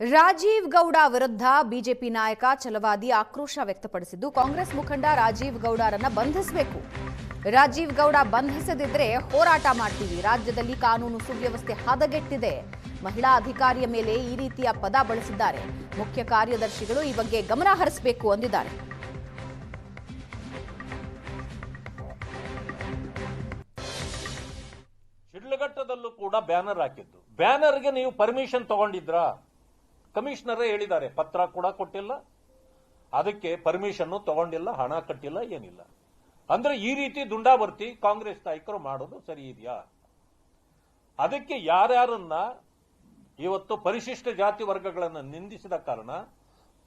ರಾಜೀವ್ ಗೌಡ ವಿರುದ್ಧ ಬಿಜೆಪಿ ನಾಯಕ ಛಲವಾದಿ ಆಕ್ರೋಶ ವ್ಯಕ್ತಪಡಿಸಿದ್ದು, ಕಾಂಗ್ರೆಸ್ ಮುಖಂಡ ರಾಜೀವ್ ಗೌಡರನ್ನ ಬಂಧಿಸಬೇಕು. ರಾಜೀವ್ ಗೌಡ ಬಂಧಿಸದಿದ್ರೆ ಹೋರಾಟ ಮಾಡ್ತೀವಿ. ರಾಜ್ಯದಲ್ಲಿ ಕಾನೂನು ಸುವ್ಯವಸ್ಥೆ ಹದಗೆಟ್ಟಿದೆ. ಮಹಿಳಾ ಅಧಿಕಾರಿಯ ಮೇಲೆ ಈ ರೀತಿಯ ಪದ ಬಳಸಿದ್ದಾರೆ. ಮುಖ್ಯ ಕಾರ್ಯದರ್ಶಿಗಳು ಈ ಬಗ್ಗೆ ಗಮನ ಹರಿಸಬೇಕು ಅಂದಿದ್ದಾರೆ. ಶಿಡ್ಲಘಟ್ಟದಲ್ಲೂ ಕೂಡ ಬ್ಯಾನರ್ ಹಾಕಿದ್ದು. ಬ್ಯಾನರ್ಗೆ ನೀವು ಪರ್ಮಿಷನ್ ತಗೊಂಡಿದ್ರಾ? ಕಮಿಷನರೇ ಹೇಳಿದ್ದಾರೆ, ಪತ್ರ ಕೂಡ ಕೊಟ್ಟಿಲ್ಲ, ಅದಕ್ಕೆ ಪರ್ಮಿಷನ್ ತಗೊಂಡಿಲ್ಲ, ಹಣ ಕಟ್ಟಿಲ್ಲ, ಏನಿಲ್ಲ. ಅಂದ್ರೆ ಈ ರೀತಿ ದುಂಡಾವರ್ತಿ ಕಾಂಗ್ರೆಸ್ ನಾಯಕರು ಮಾಡೋದು ಸರಿ ಇದೆಯಾ? ಅದಕ್ಕೆ ಯಾರ್ಯಾರನ್ನ ಇವತ್ತು ಪರಿಶಿಷ್ಟ ಜಾತಿ ವರ್ಗಗಳನ್ನು ನಿಂದಿಸಿದ ಕಾರಣ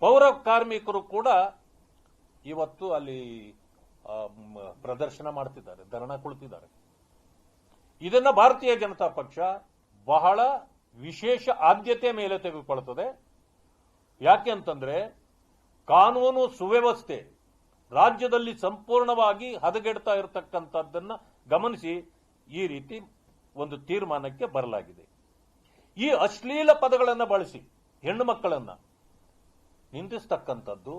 ಪೌರ ಕಾರ್ಮಿಕರು ಕೂಡ ಇವತ್ತು ಅಲ್ಲಿ ಪ್ರದರ್ಶನ ಮಾಡ್ತಿದ್ದಾರೆ, ಧರಣ ಕುಳಿತಿದ್ದಾರೆ ಇದನ್ನ ಭಾರತೀಯ ಜನತಾ ಪಕ್ಷ ಬಹಳ ವಿಶೇಷ ಆದ್ಯತೆ ಮೇಲೆ ತೆಗೆದುಕೊಳ್ಳುತ್ತದೆ ಯಾಕೆ ಅಂತಂದ್ರೆ, ಕಾನೂನು ಸುವ್ಯವಸ್ಥೆ ರಾಜ್ಯದಲ್ಲಿ ಸಂಪೂರ್ಣವಾಗಿ ಹದಗೆಡ್ತಾ ಇರತಕ್ಕಂಥದ್ದನ್ನು ಗಮನಿಸಿ ಈ ರೀತಿ ಒಂದು ತೀರ್ಮಾನಕ್ಕೆ ಬರಲಾಗಿದೆ. ಈ ಅಶ್ಲೀಲ ಪದಗಳನ್ನು ಬಳಸಿ, ಹೆಣ್ಣು ಮಕ್ಕಳನ್ನು ನಿಂದಿಸ್ತಕ್ಕಂಥದ್ದು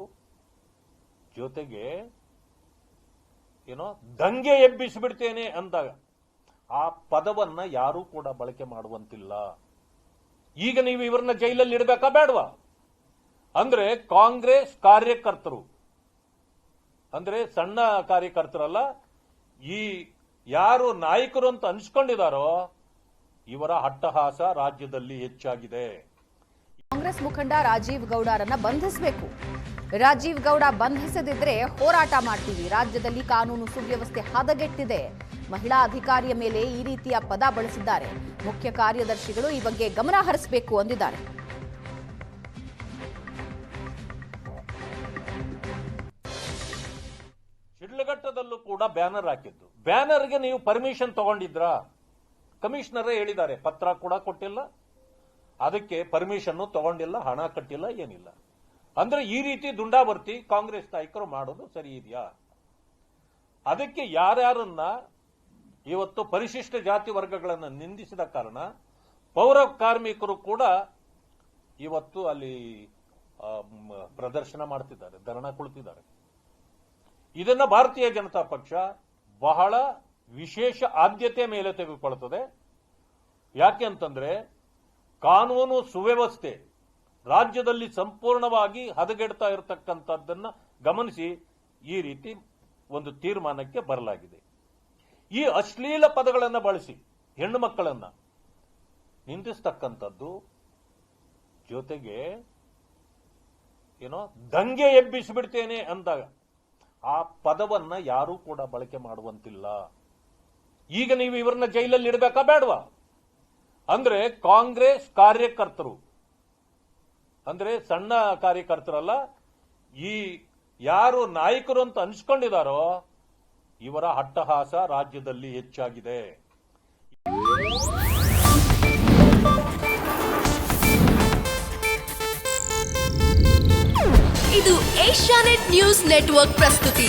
ಜೊತೆಗೆ ಏನೋ ದಂಗೆ ಎಬ್ಬಿಸಿಬಿಡ್ತೇನೆ ಅಂದಾಗ ಆ ಪದವನ್ನ ಯಾರೂ ಕೂಡ ಬಳಕೆ ಮಾಡುವಂತಿಲ್ಲ. ಈಗ ನೀವು ಇವ್ರನ್ನ ಜೈಲಲ್ಲಿ ಇಡಬೇಕಾ ಬೇಡವಾ? ಅಂದ್ರೆ ಕಾಂಗ್ರೆಸ್ ಕಾರ್ಯಕರ್ತರು. ಅಂದ್ರೆ ಸಣ್ಣ ಕಾರ್ಯಕರ್ತರಲ್ಲ, ಈ ಯಾರು ನಾಯಕರು ಅಂತ ಅನ್ಸ್ಕೊಂಡಿದಾರೋ, ಇವರ ಅಟ್ಟಹಾಸ ರಾಜ್ಯದಲ್ಲಿ ಹೆಚ್ಚಾಗಿದೆ. ಕಾಂಗ್ರೆಸ್ ಮುಖಂಡ ರಾಜೀವ್ ಗೌಡರನ್ನ ಬಂಧಿಸಬೇಕು. ರಾಜೀವ್ ಗೌಡ ಬಂಧಿಸದಿದ್ರೆ ಹೋರಾಟ ಮಾಡ್ತೀವಿ. ರಾಜ್ಯದಲ್ಲಿ ಕಾನೂನು ಸುವ್ಯವಸ್ಥೆ ಹದಗೆಟ್ಟಿದೆ. ಮಹಿಳಾ ಅಧಿಕಾರಿಯ ಮೇಲೆ ಈ ರೀತಿಯ ಪದ ಬಳಸಿದ್ದಾರೆ. ಮುಖ್ಯ ಕಾರ್ಯದರ್ಶಿಗಳು ಈ ಬಗ್ಗೆ ಗಮನ ಹರಿಸಬೇಕು ಅಂದಿದ್ದಾರೆ. ಶಿಡ್ಲಘಟ್ಟದಲ್ಲೂ ಕೂಡ ಬ್ಯಾನರ್ ಹಾಕಿದ್ದು. ಬ್ಯಾನರ್ಗೆ ನೀವು ಪರ್ಮಿಷನ್ ತಗೊಂಡಿದ್ರಾ? ಕಮಿಷನರೇ ಹೇಳಿದ್ದಾರೆ, ಪತ್ರ ಕೂಡ ಕೊಟ್ಟಿಲ್ಲ. ಅದಕ್ಕೆ ಪರ್ಮಿಷನ್ ತಗೊಂಡಿಲ್ಲ, ಹಣ ಕಟ್ಟಿಲ್ಲ, ಏನಿಲ್ಲ. ಅಂದ್ರೆ ಈ ರೀತಿ ದುಂಡಾವರ್ತಿ ಕಾಂಗ್ರೆಸ್ ನಾಯಕರು ಮಾಡೋದು ಸರಿ ಇದೆಯಾ? ಅದಕ್ಕೆ ಯಾರ್ಯಾರನ್ನ ಇವತ್ತು ಪರಿಶಿಷ್ಟ ಜಾತಿ ವರ್ಗಗಳನ್ನು ನಿಂದಿಸಿದ ಕಾರಣ ಪೌರ ಕಾರ್ಮಿಕರು ಕೂಡ ಇವತ್ತು ಅಲ್ಲಿ ಪ್ರದರ್ಶನ ಮಾಡ್ತಿದ್ದಾರೆ, ಧರಣ ಕುಳಿತಿದ್ದಾರೆ. ಇದನ್ನ ಭಾರತೀಯ ಜನತಾ ಪಕ್ಷ ಬಹಳ ವಿಶೇಷ ಆದ್ಯತೆ ಮೇಲೆ ತೆಗೆದುಕೊಳ್ಳುತ್ತದೆ ಯಾಕೆ ಅಂತಂದ್ರೆ ಕಾನೂನು ಸುವ್ಯವಸ್ಥೆ ರಾಜ್ಯದಲ್ಲಿ ಸಂಪೂರ್ಣವಾಗಿ ಹದಗೆಡ್ತಾ ಇರತಕ್ಕಂಥದ್ದನ್ನ ಗಮನಿಸಿ ಈ ರೀತಿ ಒಂದು ತೀರ್ಮಾನಕ್ಕೆ ಬರಲಾಗಿದೆ. ಈ ಅಶ್ಲೀಲ ಪದಗಳನ್ನು ಬಳಸಿ, ಹೆಣ್ಣು ಮಕ್ಕಳನ್ನು ನಿಂದಿಸ್ತಕ್ಕಂಥದ್ದು ಜೊತೆಗೆ ಏನೋ ದಂಗೆ ಎಬ್ಬಿಸಿಬಿಡ್ತೇನೆ ಅಂದಾಗ ಆ ಪದವನ್ನ ಯಾರೂ ಕೂಡ ಬಳಕೆ ಮಾಡುವಂತಿಲ್ಲ. ಈಗ ನೀವು ಇವರನ್ನ ಜೈಲಲ್ಲಿ ಇಡಬೇಕಾ ಬೇಡವಾ? ಅಂದ್ರೆ ಕಾಂಗ್ರೆಸ್ ಕಾರ್ಯಕರ್ತರು, ಅಂದ್ರೆ ಸಣ್ಣ ಕಾರ್ಯಕರ್ತರಲ್ಲ, ಈ ಯಾರು ನಾಯಕರು ಅಂತ ಅನ್ಸ್ಕೊಂಡಿದಾರೋ ಇವರ ಅಟ್ಟಹಾಸ ರಾಜ್ಯದಲ್ಲಿ ಹೆಚ್ಚಾಗಿದೆ. ಇದು ಏಷ್ಯಾನೆಟ್ ನ್ಯೂಸ್ ನೆಟ್ವರ್ಕ್ ಪ್ರಸ್ತುತಿ.